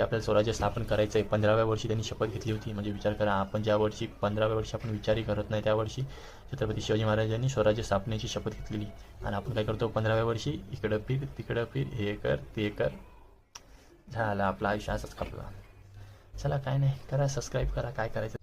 की आपल्याला स्वराज्य स्थापन करायचं आहे. पंधराव्या वर्षी त्यांनी शपथ घेतली होती. म्हणजे विचार करा आपण ज्या वर्षी पंधराव्या वर्षी आपण विचारही करत नाही त्या वर्षी छत्रपती शिवाजी महाराजांनी स्वराज्य स्थापनेची शपथ घेतलेली. आणि आपण काय करतो पंधराव्या वर्षी इकडं फिर तिकडं फिर हे कर ते कर. झालं आपलं आयुष्य असंच कापला चला काय नाही. करा सबस्क्राईब करा काय करायचं?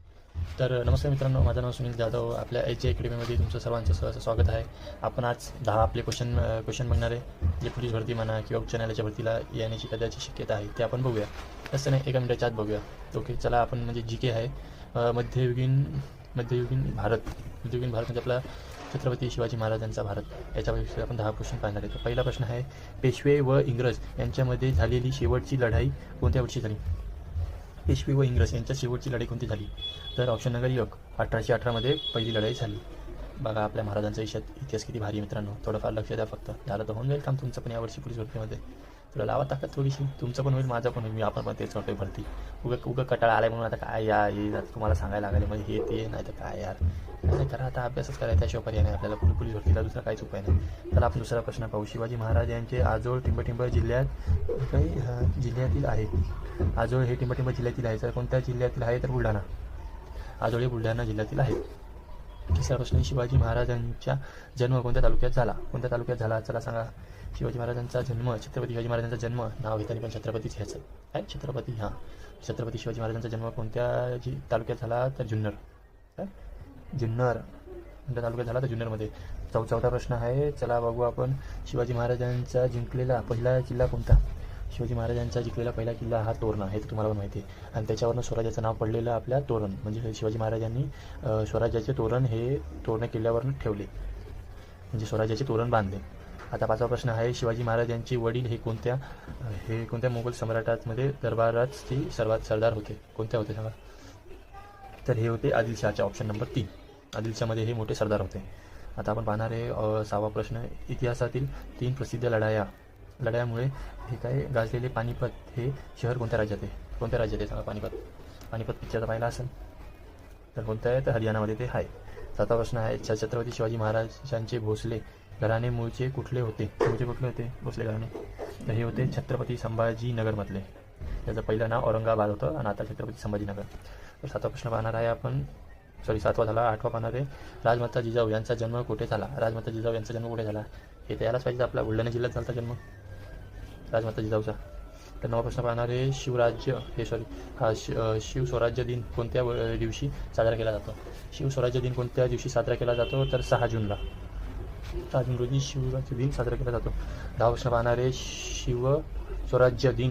तर नमस्कार मित्रांनो माझं नाव सुनील जाधव. आपल्या एच ए अकॅडमीमध्ये तुमचं सर्वांचं सहज स्वागत आहे. आपण आज दहा आपले क्वेश्चन क्वेश्चन बघणार आहे. जे पोलीस भरती म्हणा किंवा उच्च न्यायालयाच्या भरतीला येण्याची कदाची शक्यता आहे ते आपण बघूया. तसं नाही एका मिनिटाच्या आत बघूया. ओके चला आपण म्हणजे जी के आहे. मध्ययुगीन मध्ययुगीन भारत. मध्ययुगीन भारत म्हणजे आपला छत्रपती शिवाजी महाराजांचा भारत. याच्याविषयी आपण दहा क्वेश्चन पाहणार आहे. तर पहिला प्रश्न आहे पेशवे व इंग्रज यांच्यामध्ये झालेली शेवटची लढाई कोणत्या वर्षी झाली? पेशवे व इंग्रज यांच्या शेवटची लढाई कोणती झाली? तर ऑप्शन नंबर एक अठराशे अठरामध्ये पहिली लढाई झाली. बघा आपल्या महाराजांचा इशात इतिहास किती भारी मित्रांनो. थोडंफार लक्ष द्या फक्त. झालं तर होऊन जाईल काम तुमचं पण यावर्षी पोलीस भरतीमध्ये. तुला लावा ताकद थोडीशी. तुमचं पण होईल माझं पण होईल. मी आपण पण तेच म्हणतोय भरती. उगं उगं कटाळा आलाय म्हणून आता काय या हे आता तुम्हाला सांगायला लागले. म्हणजे हे ते नाही तर काय यार. नाही करा आता अभ्यासच करायचा त्याशिवाय पर्याय नाही आपल्याला. पोलीस पोलीस भरतीला दुसरा काहीच उपाय नाही. तर आपण दुसरा प्रश्न पाहू. शिवाजी महाराज यांचे आजोळ टिंबटिंब जिल्ह्यात काही जिल्ह्यातील आहे आजोळ हे टिंबटिंब जिल्ह्यातील आहे तर कोणत्या जिल्ह्यातील आहे? तर बुलढाणा. आजोळ हे बुलढाणा जिल्ह्यातील आहे तिसरा प्रश्न शिवाजी महाराजांचा जन्म कोणत्या तालुक्यात झाला? कोणत्या तालुक्यात झाला? चला सांगा. शिवाजी महाराजांचा जन्म छत्रपती शिवाजी महाराजांचा जन्म नाव घेताना पण छत्रपतीच घ्यायचं काय? छत्रपती हां. छत्रपती शिवाजी महाराजांचा जन्म कोणत्या जी तालुक्यात झाला? तर जुन्नर. काय? जुन्नर. कोणत्या तालुक्यात झाला? तर जुन्नरमध्ये. चौ चौथा प्रश्न आहे. चला बघू आपण शिवाजी महाराजांचा जिंकलेला पहिला जिल्हा कोणता? शिवाजी महाराजांचा जिंकलेला पहिला किल्ला हा तोरणा हे तर तुम्हाला पण माहिती आहे. आणि त्याच्यावरनं स्वराज्याचं नाव पडलेलं आपल्या तोरण. म्हणजे शिवाजी महाराजांनी स्वराज्याचे तोरण हे तोरणा किल्ल्यावरनं ठेवले. म्हणजे स्वराज्याचे तोरण बांधले. आता पाचवा प्रश्न आहे शिवाजी महाराजांचे वडील हे कोणत्या हे कोणत्या मोगल सम्राटांमध्ये ती सर्वात सरदार होते? कोणत्या होते सांगा? तर हे होते आदिलशहाचे ऑप्शन नंबर तीन. आदिलशहामध्ये हे मोठे सरदार होते. आता आपण पाहणार आहे सहावा प्रश्न. इतिहासातील तीन प्रसिद्ध लढाया लढ्यामुळे हे काय गाजलेले पानिपत हे शहर कोणत्या राज्यात आहे? कोणत्या राज्यात आहे सांगा पानिपत पानिपत पिक्चर पाहिला असेल. तर कोणत्या आहे? तर हरियाणामध्ये ते आहे. सातवा प्रश्न आहे छ- छत्रपती शिवाजी महाराजांचे भोसले घराणे मूळचे कुठले होते? मूळचे कुठले होते? भोसले घराणे. तर हे होते छत्रपती संभाजीनगरमधले. त्याचं पहिलं नाव औरंगाबाद होतं आणि आता छत्रपती संभाजीनगर. तर सातवा प्रश्न पाहणार आहे आपण. सॉरी सातवा झाला आठवा पाहणार आहे. राजमाता जिजाऊ यांचा जन्म कुठे झाला? राजमाता जिजाऊ यांचा जन्म कुठे झाला? हे तर यालाच पाहिजे आपला. बुलढाणा जिल्ह्यात झाला जन्म. राजमाता जिजाऊचा तर नवा प्रश्न पाहणार आहे शिवराज्य हे सॉरी हा शि शिव स्वराज्य दिन कोणत्या दिवशी साजरा केला जातो? शिव स्वराज्य दिन कोणत्या दिवशी साजरा केला जातो? तर सहा जूनला. सहा जून रोजी शिवराज्य दिन साजरा केला जातो. दहा प्रश्न पाहणार आहे शिव स्वराज्य दिन